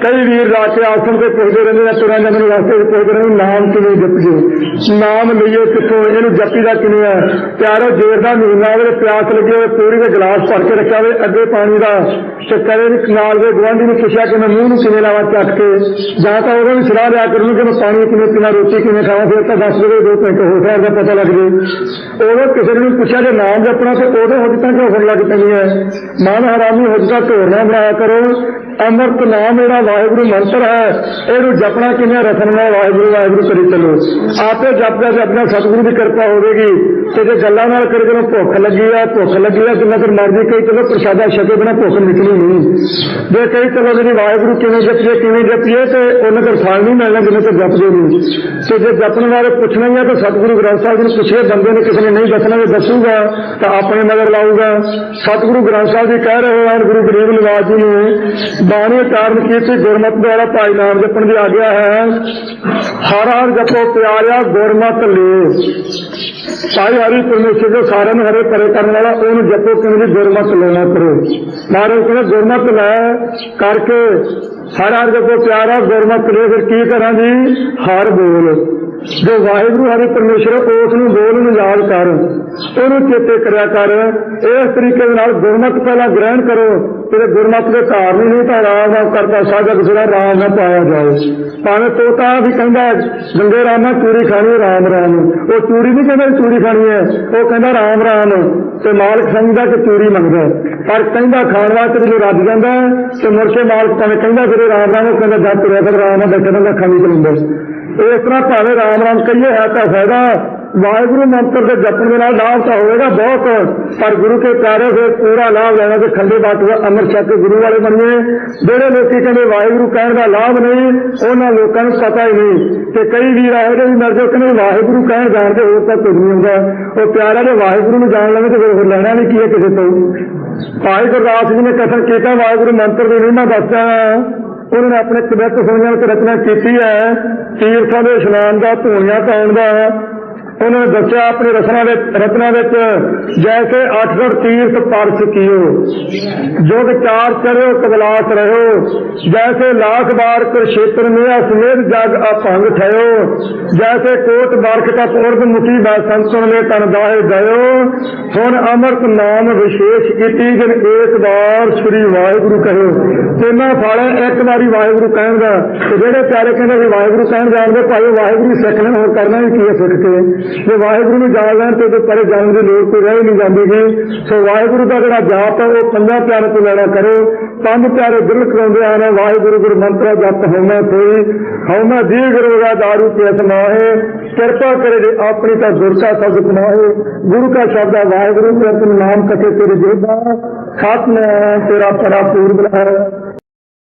ਕਈ ਵੀਰ ਰਾਤ ਕੇ ਆਸਣ ਤੇ ਪੁੱਛਦੇ ਰਹਿੰਦੇ ਨੇ ਤੁਰਾਂ ਜਾਂਦੇ ਨੇ ਰਸਤੇ ਤੇ ਪੁੱਛਦੇ ਰਹਿੰਦੇ ਨੇ, ਨਾਮ ਕਿਵੇਂ ਨਾਮ ਲਈਏ ਕਿੱਥੋਂ? ਇਹਨੂੰ ਜਪੀ ਦਾ ਕਿਵੇਂ ਹੈ ਪਿਆਰੋ ਜੇਰ ਦਾ ਮਹੀਨਾ ਹੋਵੇ ਤੇ ਪਿਆਸ ਲੱਗੀ ਹੋਵੇ ਪੂਰੀ ਦੇ ਗਲਾਸ ਭਰ ਕੇ ਰੱਖਿਆ ਹੋਵੇ, ਅੱਗੇ ਪਾਣੀ ਦਾ। ਤੇ ਕਦੇ ਵੀ ਨਾਲ ਦੇ ਗੁਆਂਢੀ ਨੂੰ ਪੁੱਛਿਆ ਕਿ ਮੈਂ ਮੂੰਹ ਨੂੰ ਕਿਵੇਂ ਲਾਵਾਂ ਚੱਕ ਕੇ? ਜਾਂ ਤਾਂ ਉਹਨੂੰ ਸਲਾਹ ਲਿਆ ਕਰੂੰ ਕਿ ਮੈਂ ਪਾਣੀ ਕਿਵੇਂ ਪੀਣਾ ਰੋਟੀ ਕਿਵੇਂ ਖਾਵਾਂ, ਫਿਰ ਤਾਂ ਦੱਸ ਦੇਵੇ ਦੋ ਘੰਟੇ ਹੋ ਸਕਦਾ ਦਾ ਪਤਾ ਲੱਗ ਜੇ। ਉਦੋਂ ਕਿਸੇ ਨੂੰ ਪੁੱਛਿਆ ਜੇ ਨਾਮ ਜਪਣਾ, ਤੇ ਉਦੋਂ ਹੁਜਤਾਂ ਕਿਉਂ ਹੋਣ ਲੱਗ ਪੈਂਦੀਆਂ ਮਨ ਹਰਾਮੀ ਹੁਜਤਾਂ ਢੋਰ ਨਾ ਬਣਾਇਆ ਕਰੋ। ਅੰਮ੍ਰਿਤ ਨਾਮ ਜਿਹੜਾ ਵਾਹਿਗੁਰੂ ਮੰਤਰ ਹੈ, ਇਹਨੂੰ ਜਪਣਾ ਕਿਵੇਂ ਰਸਨ ਨਾਲ ਵਾਹਿਗੁਰੂ ਵਾਹਿਗੁਰੂ ਕਰੀ ਚੱਲੋ। ਆਪੇ ਜਪਦਾ ਤੇ ਸਤਿਗੁਰੂ ਦੀ ਕਿਰਪਾ ਹੋਵੇਗੀ, ਤੇ ਜੇ ਗੱਲਾਂ ਨਾਲ ਕਰੇ, ਜਦੋਂ ਭੁੱਖ ਲੱਗੀ ਆ, ਭੁੱਖ ਲੱਗੀ ਆ ਕਿੰਨਾ ਚਿਰ ਮਰਜ਼ੀ ਕਈ ਚਲੋ, ਪ੍ਰਸ਼ਾਦਾ ਛਕੇ ਬਿਨਾ ਭੁੱਖ ਨਿਕਲੀ ਨਹੀਂ। ਜੇ ਕਈ ਚਲੋ ਜਿਹੜੀ ਵਾਹਿਗੁਰੂ ਕਿਵੇਂ ਜਪੀਏ ਕਿਵੇਂ ਜਪੀਏ, ਤੇ ਉਹਨਾਂ ਕੋਲ ਫਲ ਨਹੀਂ ਮਿਲਣਾ ਜਿੰਨੇ ਤੇ ਜਪਦੇ ਨਹੀਂ। ਤੇ ਜੇ ਜਪਣ ਬਾਰੇ ਪੁੱਛਣਾ ਹੀ ਆ, ਤਾਂ ਸਤਿਗੁਰੂ ਗ੍ਰੰਥ ਸਾਹਿਬ ਜੀ ਨੂੰ ਪੁੱਛੇ, ਬੰਦੇ ਨੇ ਕਿਸੇ ਨੇ ਨਹੀਂ ਦੱਸਣਾ ਜੇ ਦੱਸੂਗਾ, ਤਾਂ ਆਪਣੇ ਮਗਰ ਲਾਊਗਾ। ਸਤਿਗੁਰੂ ਗ੍ਰੰਥ ਸਾਹਿਬ ਜੀ ਕਹਿ ਰਹੇ ਹਨ, ਗੁਰੂ ਗਰੀਬ ਨਿਵਾਸ ਜੀ ਨੇ ਬਾਣੀ ਕਾਰਨ ਕੀਤੀ ਗੁਰਮਤਿ ਦੁਆਰਾ ਭਾਈ ਨਾਮ ਜਪਣ ਦੀ ਆਗਿਆ ਹੈ। ਹਰ ਹਰ ਜਪੋ ਪਿਆਰਿਆ ਗੁਰਮਤਿ ਲੈ। ਸਾਈ ਹਰੀ ਪਰਮੇਸ਼ਰ ਦੇ ਸਾਰਿਆਂ ਨੂੰ ਹਰੇ ਪਰੇ ਕਰਨ ਵਾਲਾ ਉਹਨੂੰ ਜਪੋ ਕਿਵੇਂ ਦੀ ਗੁਰਮਤਿ ਲੈਣਾ ਕਰੋ। ਮਹਾਰਾਜ ਕਹਿੰਦੇ ਗੁਰਮਤਿ ਲੈ ਕਰਕੇ ਹਰ ਹਰ ਜਪੋ ਪਿਆਰਾ ਗੁਰਮਤਿ ਲੈ ਫਿਰ ਕੀ ਕਰਾਂ ਜੀ? ਹਰ ਬੋਲ। ਜੋ ਵਾਹਿਗੁਰੂ ਹਰੀ ਪਰਮੇਸ਼ਰ ਹੈ, ਉਸ ਨੂੰ ਬੋਲ ਨੂੰ ਯਾਦ ਕਰ। ਉਹਨੂੰ ਚੇਤੇ ਕਰਿਆ ਕਰ। ਇਸ ਤਰੀਕੇ ਦੇ ਨਾਲ ਗੁਰਮਤਿ ਪਹਿਲਾਂ ਗ੍ਰਹਿਣ ਕਰੋ। ਤੇਰੇ ਗੁਰਮਤ ਦੇ ਧਾਰਨ ਨਹੀਂ ਤਾਂ ਰਾਮ ਦਾ ਕਰਤਾ ਸਾਜਾ ਜਿਹੜਾ ਰਾਮ ਨਾ ਪਾਇਆ ਜਾਏ ਭਾਵੇਂ ਤੋਤਾ ਵੀ ਕਹਿੰਦਾ ਗੰਗੇ ਰਾਮ ਨਾਲ ਚੂਰੀ ਖਾਣੀ ਰਾਮ ਰਾਮ। ਉਹ ਚੂਰੀ ਨਹੀਂ ਕਹਿੰਦਾ ਚੂਰੀ ਖਾਣੀ ਹੈ। ਉਹ ਕਹਿੰਦਾ, ਰਾਮ ਰਾਮ। ਤੇ ਮਾਲਕ ਸਮਝਦਾ ਕਿ ਚੂਰੀ ਮੰਗਦਾ ਪਰ ਕਹਿੰਦਾ, ਖਾਣ ਵਾਸਤੇ ਜਦੋਂ ਰੱਜ ਜਾਂਦਾ ਤੇ ਮੁਰਸ਼ੇ ਮਾਲਕ ਭਾਵੇਂ ਕਹਿੰਦਾ ਫਿਰ ਰਾਮ ਰਾਮ, ਉਹ ਕਹਿੰਦਾ ਜਦ ਤੁਰਿਆ ਫਿਰ ਰਾਮ ਨਾਲ ਬੈਠਾ ਰਹਿੰਦਾ, ਖਾਣੀ ਚਲਾਉਂਦਾ। ਇਸ ਤਰ੍ਹਾਂ ਭਾਵੇਂ ਰਾਮ ਰਾਮ ਕਹੀਏ, ਹੈ ਤਾਂ ਫਾਇਦਾ। ਵਾਹਿਗੁਰੂ ਮੰਤਰ ਦੇ ਜਪਣ ਦੇ ਨਾਲ ਲਾਭ ਤਾਂ ਹੋਵੇਗਾ ਬਹੁਤ, ਪਰ ਗੁਰੂ ਕੇ ਪਿਆਰੇ ਫਿਰ ਪੂਰਾ ਲਾਭ ਲੈਣਾ ਤੇ ਖੰਡੇ ਬਾਟ ਦਾ ਅੰਮ੍ਰਿਤ ਛਕ ਗੁਰੂ ਵਾਲੇ ਬਣੀਏ। ਜਿਹੜੇ ਲੋਕੀ ਕਹਿੰਦੇ ਵਾਹਿਗੁਰੂ ਕਹਿਣ ਦਾ ਲਾਭ ਨਹੀਂ, ਉਹਨਾਂ ਲੋਕਾਂ ਨੂੰ ਪਤਾ ਹੀ ਨਹੀਂ ਤੇ ਕਈ ਵੀਰ ਆਏ ਜਿਹੜੇ ਮਰਦੇ ਕਹਿੰਦੇ ਵਾਹਿਗੁਰੂ ਕਹਿਣ ਜਾਣਦੇ ਹੋਰ ਤਾਂ ਕੁਝ ਨਹੀਂ ਹੁੰਦਾ। ਉਹ ਪਿਆਰਾ ਦੇ ਵਾਹਿਗੁਰੂ ਨੂੰ ਜਾਣ ਲਵੇ ਤੇ ਫਿਰ ਹੋਰ ਲੈਣਾ ਵੀ ਕੀ ਹੈ ਕਿਸੇ ਤੋਂ? ਭਾਈ ਗੁਰਦਾਸ ਜੀ ਨੇ ਕਥਨ ਕੀਤਾ, ਵਾਹਿਗੁਰੂ ਮੰਤਰ ਦੀ ਨਹੀਂ ਮੈਂ ਦੱਸਦਾ ਉਹਨਾਂ ਨੇ ਆਪਣੇ ਕਵਿਤ ਸੁਣੀਆਂ ਵਿੱਚ ਰਚਨਾ ਕੀਤੀ ਹੈ। ਤੀਰਥਾਂ ਦੇ ਇਸ਼ਨਾਨ ਦਾ, ਧੂਣੀਆਂ ਪਾਉਣ ਦਾ ਉਹਨਾਂ ਨੇ ਦੱਸਿਆ ਆਪਣੇ ਰਚਨਾ ਦੇ ਰਚਨਾ ਵਿੱਚ ਜੈਸੇ 800 ਤੀਰਥ ਪਰਸ ਕੀਓ ਜੋਗ ਚਾਰ ਚਰਿਓ ਕਬਲਾਸ ਰਹਿਓ ਜੈਸੇ ਲਾਖ ਬਾਰ ਕੁਰਸ਼ੇਤਰ ਮੇਰਾ ਸਮੇਤ ਜਗ ਅਪੰਗ ਠਇਓ ਜੈਸੇ ਕੋਟ ਬਰਖ ਕਾ ਮੁਖੀ ਬੈ ਸੰਤਨ ਨੇ ਤਨ ਦਾਏ ਗਇਓ ਹੁਣ ਅਮਰਤ ਨਾਮ ਵਿਸ਼ੇਸ਼ ਕੀਤੀ ਜਿਨ ਇੱਕ ਵਾਰ ਸ੍ਰੀ ਵਾਹਿਗੁਰੂ ਕਹਿਓ। ਤਿੰਨਾਂ ਫਲ ਹੈ, ਇੱਕ ਵਾਰੀ ਵਾਹਿਗੁਰੂ ਕਹਿਣ ਦਾ ਜਿਹੜੇ ਪਿਆਰੇ ਕਹਿੰਦੇ ਵੀ ਵਾਹਿਗੁਰੂ ਕਹਿਣ ਜਾਣਦੇ ਭਾਈ ਵਾਹਿਗੁਰੂ ਸਿੱਖ ਲੈਣ ਹੋਰ ਕਰਨਾ ਵੀ ਕੀ ਹੈ ਸਿੱਖ ਕੇ? ਜੇ ਵਾਹਿਗੁਰੂ ਨੂੰ ਜਾਣ ਲੈਣ ਤੇ ਉਹਦੇ ਪਰੇ ਜਾਣ ਦੀ ਲੋੜ ਕੋਈ ਰਹਿ ਨਹੀਂ ਜਾਂਦੀ ਗੀ। ਸੋ ਵਾਹਿਗੁਰੂ ਦਾ ਜਿਹੜਾ ਜਾਪ ਹੈ, ਉਹ ਪੰਜਾਂ ਪਿਆਰੇ ਤੋਂ ਲੈਣਾ ਕਰੋ। ਪੰਜ ਪਿਆਰੇ ਦਿਲ ਕਰਾਉਂਦੇ ਹਨ, ਵਾਹਿਗੁਰੂ ਗੁਰੂ ਮੰਤਰ ਜਪ ਹੋਣਾ ਕੋਈ ਹਉਮੈ ਦੀਗ ਰੋਗਾ ਦਾਰੂ ਪੀਸ ਨਾਹੇ ਕਿਰਪਾ ਕਰੇ ਜੇ ਆਪਣੀ ਤਾਂ ਗੁਰ ਕਾ ਸ਼ਬਦ ਕਮਾਏ ਗੁਰੂ ਕਾ ਸ਼ਬਦ ਹੈ, ਵਾਹਿਗੁਰੂ ਤੇ ਨਾਮ ਕਟੇ ਤੇਰੇ ਜੇਬਾ ਖਾਤਮੇ ਤੇਰਾ ਪਰਾ ਪੂਰਬ ਹੈ